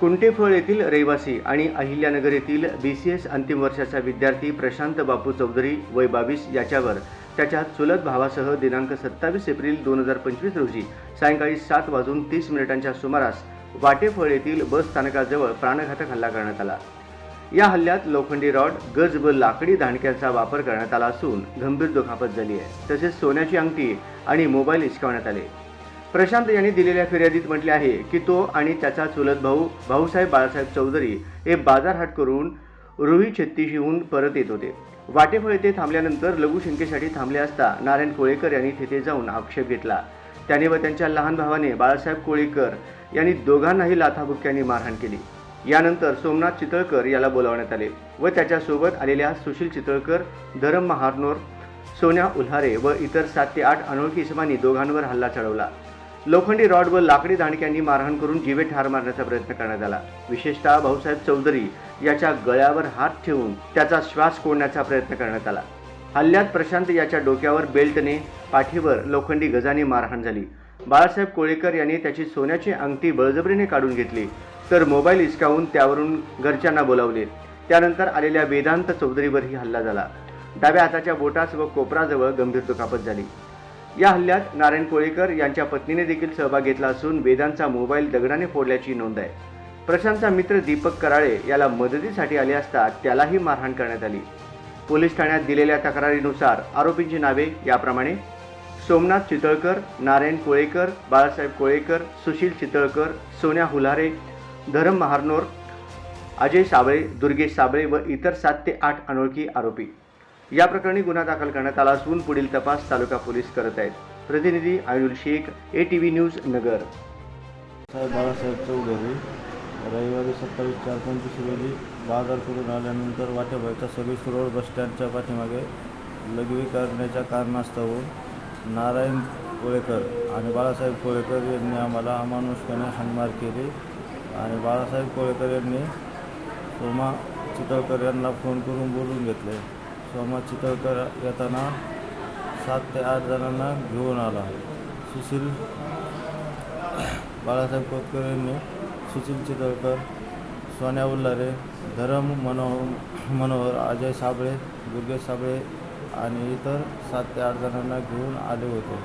कुंटेफळ येथील रहिवासी आणि अहिल्यानगर येथील बी सी एस अंतिम वर्षाचा विद्यार्थी प्रशांत बापू चौधरी वय बावीस याच्यावर त्याच्या चुलत भावासह दिनांक सत्तावीस एप्रिल दोन हजार पंचवीस रोजी सायंकाळी सात वाजून तीस मिनिटांच्या सुमारास वाटेफळ येथील बस स्थानकाजवळ प्राणघातक हल्ला करण्यात आला. या हल्ल्यात लोखंडी रॉड गज व लाकडी दांडक्याचा वापर करण्यात आला असून गंभीर दुखापत झाली आहे. तसेच सोन्याची अंगठी आणि मोबाईल हिसकावण्यात आले. प्रशांत यांनी दिलेल्या फिर्यादीत म्हटले आहे की तो आणि त्याचा चुलत भाऊ भाऊसाहेब बाळासाहेब चौधरी हे बाजारहाट करून रुई छत्तीशीहून परत येत होते. वाटेफळ येथे थांबल्यानंतर लघुशंकेसाठी थांबले असता नारायण कोळेकर यांनी तिथे जाऊन आक्षेप घेतला. त्याने व त्यांच्या लहान भावाने बाळासाहेब कोळेकर यांनी दोघांनाही लाथाबुक्क्यांनी मारहाण केली. यानंतर सोमनाथ चितळकर याला बोलावण्यात आले व त्याच्यासोबत आलेल्या सुशील चितळकर धरम महारनोर सोन्या उल्हारे व इतर सात ते आठ अनोळखी इसमांनी दोघांवर हल्ला चढवला. लोखंडी रॉड व लाकडी दांडक्यांनी मारहाण करून जीवे ठार मारण्याचा प्रयत्न करण्यात आला. विशेषतः भाऊसाहेब चौधरी याच्या गळ्यावर हात ठेवून त्याचा श्वास कोंडण्याचा प्रयत्न करण्यात आला. हल्ल्यात प्रशांत याच्या डोक्यावर बेल्टने पाठीवर लोखंडी गजाने मारहाण झाली. बाळासाहेब कोळेकर यांनी त्याची सोन्याची अंगठी बळजबरीने काढून घेतली तर मोबाईल हिसकावून त्यावरून घरच्यांना बोलावले. त्यानंतर आलेल्या वेदांत चौधरीवरही हल्ला झाला. डाव्या हाताच्या बोटास व कोपराजवळ गंभीर दुखापत झाली. या हल्ल्यात नारायण कोळेकर यांच्या पत्नीने देखील सहभाग घेतला असून वेदांचा मोबाईल दगडाने फोडल्याची नोंद आहे. प्रशांतचा मित्र दीपक कराळे याला मदतीसाठी आले असता त्यालाही मारहाण करण्यात आली. पोलीस ठाण्यात दिलेल्या तक्रारीनुसार आरोपींची नावे याप्रमाणे सोमनाथ चितळकर नारायण कोळेकर बाळासाहेब कोळेकर सुशील चितळकर सोन्या हुलारे धरम महारनोर अजय साबळे दुर्गेश साबळे व इतर सात ते आठ अनोळखी आरोपी. या प्रकरणी गुन्हा दाखल करण्यात आला असून पुढील तपास तालुका पोलीस करत आहेत. प्रतिनिधी Ayul Shaikh A T V news Nagar. साहेब बाळासाहेब चौधरी रविवारी सत्तावीस चार पंचवीस रोजी बाजार करून आल्यानंतर वाटेबाईच्या सर्व्हिस रोड बसस्टँडच्या पाठीमागे लघवी करण्याच्या कारणास्तव नारायण कोळेकर आणि बाळासाहेब कोळेकर यांनी आम्हाला अमानुषपणे हाणमार केली आणि बाळासाहेब कोळेकर यांनी सोमा चितळकर यांना फोन करून बोलून घेतले. सोमा चितळकर येताना सात ते आठ जणांना घेऊन आला. सुशील बाळासाहेब कोतकर यांनी सुशील चितळकर सोन्या उल्हारे धरम मनोहर मनोहर अजय साबळे दुर्गेश साबळे आणि इतर सात ते आठ जणांना घेऊन आले होते.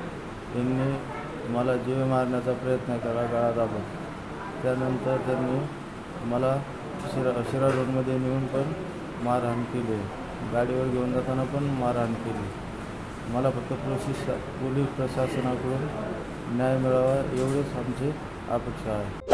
त्यांनी मला जीव मारण्याचा प्रयत्न केला गळा दाबून त्यानंतर त्यांनी मला शिरा शिरा रोडमध्ये नेऊन पण मारहाण केली. गाडीवर घेऊन जाताना पण मारहाण केली. मला फक्त पोलीस पोलीस प्रशासनाकडून न्याय मिळावा एवढेच आमची अपेक्षा आहे.